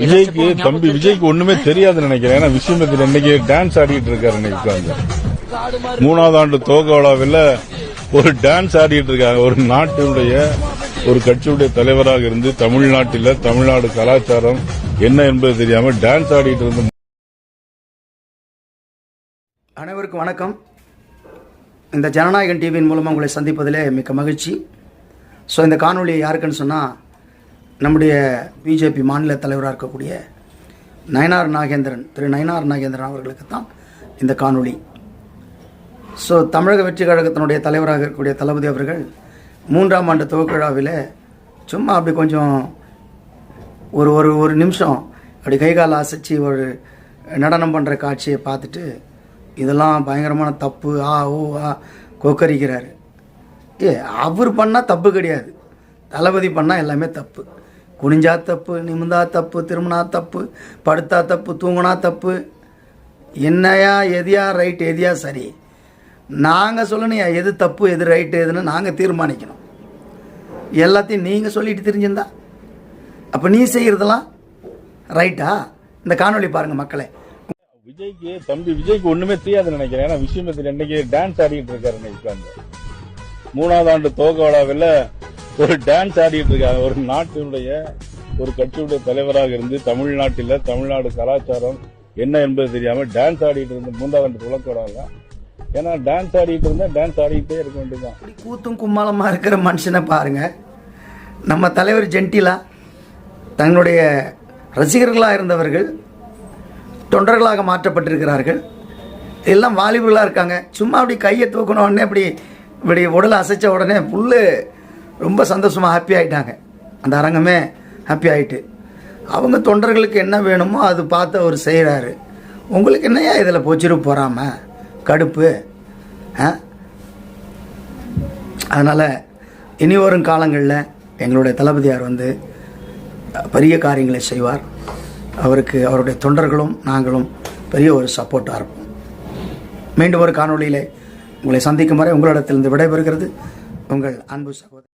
விஜய்க்கு தம்பி விஜய்க்கு ஒண்ணுமே தெரியாதுன்னு நினைக்கிறேன். ஏன்னா விஸ்வமித்திரன் இன்னைக்கு டான்ஸ் ஆடிட்டு இருக்காரு இன்னைக்கு உட்கார்ந்து. மூணாவது ஆண்டு துவக்க விழாவில் ஒரு டான்ஸ் ஆடிட்டு இருக்காங்க. ஒரு நாட்டினுடைய ஒரு கட்சியுடைய தலைவராக இருந்து தமிழ்நாட்டில் தமிழ்நாடு கலாச்சாரம் என்ன என்பது தெரியாம டான்ஸ் ஆடிட்டு இருந்து அனைவருக்கும் வணக்கம். இந்த ஜனநாயகன் டிவியின் மூலமாக உங்களை சந்திப்பதிலே மிக்க மகிழ்ச்சி. ஸோ இந்த காணொளி யாருக்குன்னு சொன்னால் நம்முடைய பிஜேபி மாநில தலைவராக இருக்கக்கூடிய நயனார் நாகேந்திரன் திரு நயனார் நாகேந்திரன் அவர்களுக்கு தான் இந்த காணொளி. ஸோ தமிழக வெற்றி கழகத்தினுடைய தலைவராக இருக்கக்கூடிய தளபதி அவர்கள் மூன்றாம் ஆண்டு துவக்க விழாவில் சும்மா அப்படி கொஞ்சம் ஒரு ஒரு ஒரு நிமிஷம் அப்படி கை கால் அசைச்சு ஒரு நடனம் பண்ணுற காட்சியை பார்த்துட்டு இதெல்லாம் பயங்கரமான தப்பு ஆ ஓ ஆ கொக்கரிக்கிறாரு. ஏ அவர் பண்ணால் தப்பு கிடையாது. தளபதி பண்ணால் எல்லாமே தப்பு. குனிஞ்சா தப்பு நிமிந்தா தப்பு திரும்பினா தப்பு படுத்தா தப்பு தூங்கினா தப்பு. என்னையா எதையா ரைட் எதையா சரி. நாங்கள் சொல்லணும்யா எது தப்பு எது ரைட்டு எதுன்னு நாங்கள் தீர்மானிக்கணும். எல்லாத்தையும் நீங்கள் சொல்லிட்டு தெரிஞ்சிருந்தா. அப்போ நீ செய்கிறதெல்லாம் ரைட்டா இந்த காணொளி பாருங்கள் மக்களே. விஜய்க்கு தம்பி விஜய்க்கு ஒன்றுமே தெரியாது நினைக்கிறேன். ஏன்னா விஷயம் இன்னைக்கு டான்ஸ் ஆடிட்டு இருக்காரு இன்னைக்கு மூணாவது ஆண்டு தோக விழாவில் ஒரு டான்ஸ் ஆடிட்டு இருக்காங்க ஒரு நாட்டினுடைய ஒரு கட்சியுடைய தலைவராக இருந்து தமிழ்நாட்டில் தமிழ்நாடு கலாச்சாரம் என்ன என்பது தெரியாம டான்ஸ் ஆடிட்டு இருந்த மூன்றாவது ஆண்டு துவக்க ஏன்னா டான்ஸ் ஆடிட்டு இருந்தா டான்ஸ் ஆடிக்கிட்டே இருக்க வேண்டியதுதான். இப்படி கூத்தும் கும்மாளமா இருக்கிற மனுஷனை பாருங்க. நம்ம தலைவர் ஜென்டிலா தன்னுடைய ரசிகர்களாக இருந்தவர்கள் தொண்டர்களாக மாற்றப்பட்டிருக்கிறார்கள். எல்லாம் வாலிபர்களாக இருக்காங்க. சும்மா அப்படி கையை தூக்கணும் உடனே அப்படி இப்படி உடலை அசைச்ச உடனே புல்லு ரொம்ப சந்தோஷமாக ஹாப்பி ஆயிட்டாங்க. அந்த அரங்கமே ஹாப்பி ஆகிட்டு அவங்க தொண்டர்களுக்கு என்ன வேணுமோ அது பார்த்து அவர் செய்கிறாரு உங்களுக்கு என்னையா இதில் போச்சிரு போறாம? கடுப்பு. அதனால் இனி வரும் காலங்களில் எங்களுடைய தளபதியார் வந்து பெரிய காரியங்களை செய்வார். அவருக்கு அவருடைய தொண்டர்களும் நாங்களும் பெரிய ஒரு சப்போர்ட்டாக இருப்போம். மீண்டும் ஒரு காணொளியில் உங்களை சந்திக்கும் வரை உங்களிடத்திலிருந்து விடைபெறுகிறது. உங்கள் அன்பு சகோதரர்.